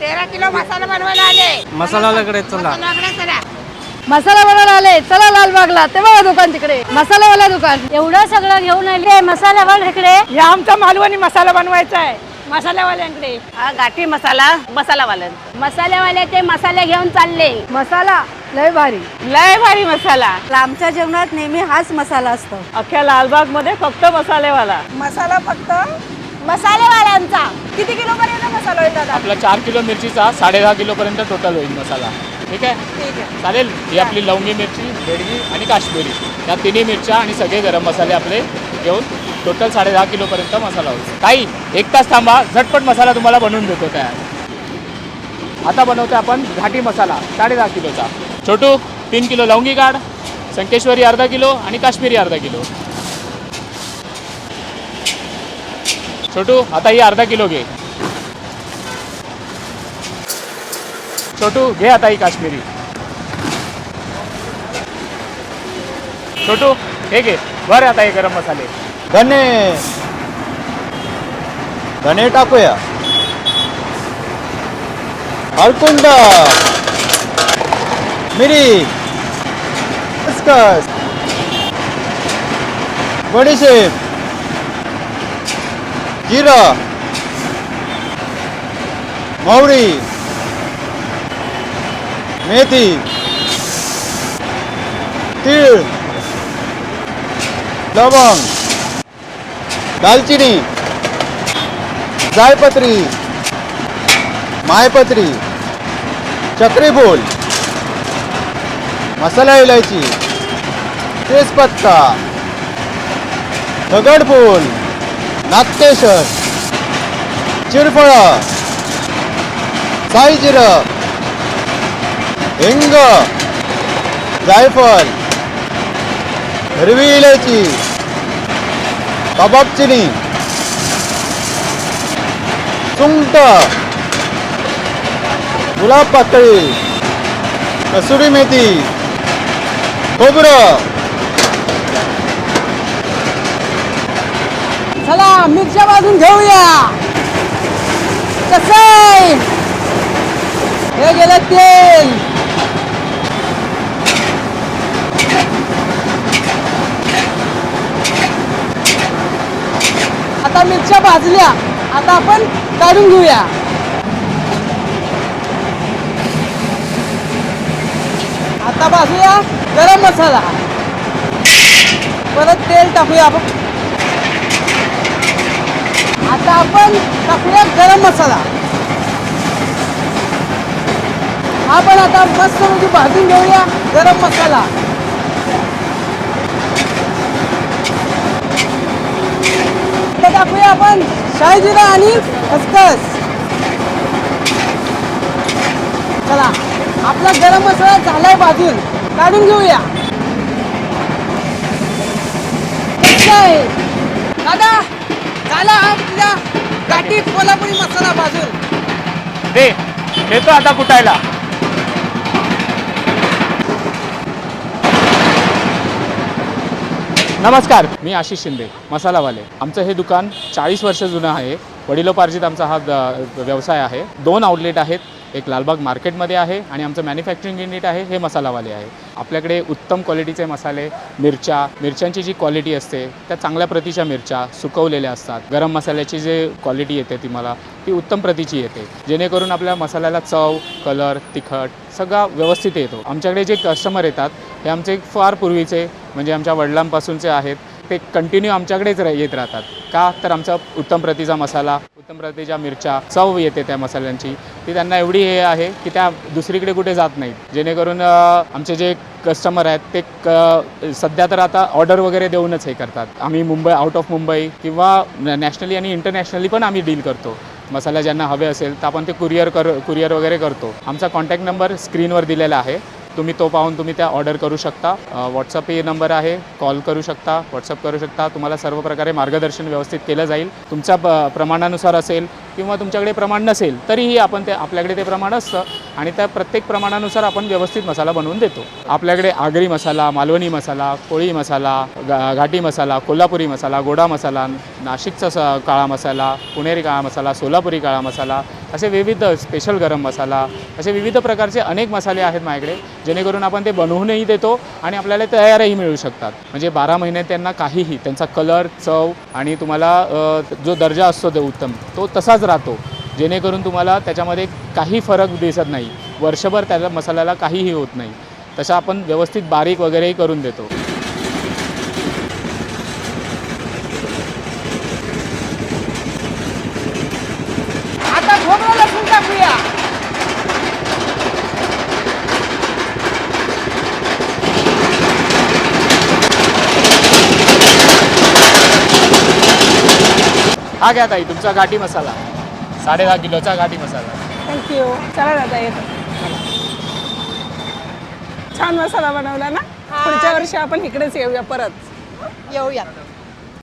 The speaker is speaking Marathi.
तेरा किलो मसाला बनवायला आले. मसालावाल्याकडे चला. चला. मसाला बनवायला आले. चला लालबागला. ते बघा दुकान तिकडे. मसालावाला दुकान. एवढं सगळं घेऊन आले. मसाल्यावर इकडे. हे आमचा मालवणी मसाला बनवायचा आहे. मसाल्यावाल्यांकडे. हा गाठी मसाला मसालावाल्यांचा मसाल्यावाले ते मसाले घेऊन चालले. मसाला लय भारी. लय भारी मसाला. आमच्या जेवणात नेहमी हाच मसाला असतो. अख्ख्या लालबागमध्ये फक्त मसालेवाला. मसाला फक्त मसालेवाल्यांचा. किती किलो पर्यंत मसाला होईल दादा? आपला चार किलो मिरचीचा साडे दहा किलोपर्यंत टोटल होईल मसाला. ठीक आहे? ठीक आहे. चालेल? ही आपली लवंगी मिरची बेडगी आणि काश्मीरी. या तिन्ही मिरच्या आणि सगळे गरम मसाले आपले घेऊन टोटल साडे दहा किलोपर्यंत मसाला होईल. काही एक तास थांबा. झटपट मसाला तुम्हाला बनवून देतो तयार. आता बनवतो आपण घाटी मसाला साडे दहा किलोचा. छोटू तीन किलो लवंगी काढ संकेश्वरी अर्धा किलो आणि काश्मीरी अर्धा किलो. छोटू आता ही अर्धा किलो घे. छोटू घे आता ही काश्मीरी. छोटू हे घे. भर आता हे गरम मसाले. धने. धने टाकूया. हळकुंड मिरी. खसखस. बडीशेप. जिरं मोहरी मेथी। तीळ। लवंग। दालचिनी। जायपत्री। मायपत्री। चक्रीफूल मसाला इलायची। तेजपत्ता। दगडफूल। नागकेशर चिरफळं. साई हिंग. जायफळ. हिरवी इलायची. कबाब चिनी. सुंट गुलाब पातळी. कसुरी मेथी. खोबरं चला मिरच्या भाजून घेऊया. कस हे गेलं तेल. आता मिरच्या भाजल्या. आता आपण काढून घेऊया. आता भाजूया गरम मसाला. परत तेल टाकूया आपण. आता आपण टाकूया गरम मसाला. हा पण आता मस्त म्हणजे भाजून घेऊया गरम मसाला. आता टाकूया आपण शाहीजिरा आणि खसखस. चला आपला गरम मसाला झालाय भाजून. काढून घेऊया. दादा झाला आपल्या गाठी कोल्हापुरी मसाला भाजून. दे येतो आता कुटायला. नमस्कार मी आशिष शिंदे मसालावाले. आमचं हे दुकान चाळीस वर्ष जुनं आहे. वडिलोपार्जित आमचा हा द- व्यवसाय आहे. दोन आउटलेट आहेत. एक लालबाग मार्केटमध्ये आहे आणि आमचं मॅन्युफॅक्चरिंग युनिट आहे हे मसालावाले आहे. आपल्याकडे उत्तम क्वालिटीचे मसाले मिरच्या मिरच्यांची जी क्वालिटी असते त्या चांगल्या प्रतीच्या मिरच्या सुकवलेल्या असतात. गरम मसाल्याची जे क्वालिटी येते ती मला ती उत्तम प्रतीची येते. जेणेकरून आपल्या मसाल्याला चव कलर तिखट सगळा व्यवस्थित येतो. आमच्याकडे जे कस्टमर येतात हे आमचे फार पूर्वीचे म्हणजे आमच्या वडिलांपासूनचे आहेत. ते कंटिन्यू आमच्याकडेच येत राहतात. का? तर आमचा उत्तम प्रतीचा मसाला उत्तम प्रतीच्या मिरच्या चव येते त्या मसाल्यांची ती त्यांना एवढी हे आहे की त्या दुसरीकडे कुठे जात नाहीत. जेणेकरून आमचे जे कस्टमर आहेत ते क सध्या तर आता ऑर्डर वगैरे देऊनच हे करतात. आम्ही मुंबई आउट ऑफ मुंबई किंवा नॅशनली आणि इंटरनॅशनली पण आम्ही डील करतो. मसाला ज्यांना हवे असेल तर आपण ते कुरिअर कर कुरिअर वगैरे करतो. आमचा कॉन्टॅक्ट नंबर स्क्रीनवर दिलेला आहे. तुम्ही तो पाहून तुम्ही त्या ऑर्डर करू शकता. व्हॉट्सअप हे नंबर आहे. कॉल करू शकता. व्हॉट्सअप करू शकता. तुम्हाला सर्व प्रकारे मार्गदर्शन व्यवस्थित केलं जाईल. तुमच्या प प्रमाणानुसार असेल किंवा तुमच्याकडे प्रमाण नसेल तरीही आपण ते आपल्याकडे ते प्रमाण असतं आणि त्या प्रत्येक प्रमाणानुसार आपण व्यवस्थित मसाला बनवून देतो. आपल्याकडे आगरी मसाला मालवणी मसाला कोळी मसाला गा घाटी मसाला कोल्हापुरी मसाला गोडा मसाला नाशिकचा स काळा मसाला पुणेरी काळा मसाला सोलापुरी काळा मसाला असे विविध स्पेशल गरम मसाला असे विविध प्रकारचे अनेक मसाले आहेत माझ्याकडे जेणेकरून आपण ते बनवूनही देतो आणि आपल्याला तयारही मिळू शकतात. म्हणजे बारा महिने त्यांना काहीही त्यांचा कलर चव आणि तुम्हाला जो दर्जा असतो ते उत्तम तो तसाच राहतो. जेणेकरून तुम्हाला त्याच्यामध्ये काही फरक दिसत नाही. वर्षभर त्याला मसाल्याला काहीही होत नाही. तसं आपण व्यवस्थित बारीक वगैरेही करून देतो आता खोबरं लसूण टाकूया हा घ्या ताई तुमचा घाटी मसाला. साडे दहा किलोचा घाटी मसाला. थँक्यू चला दादा येतो छान मसाला बनवला ना? पुढच्या वर्षी आपण इकडेच येऊया परत. येऊया.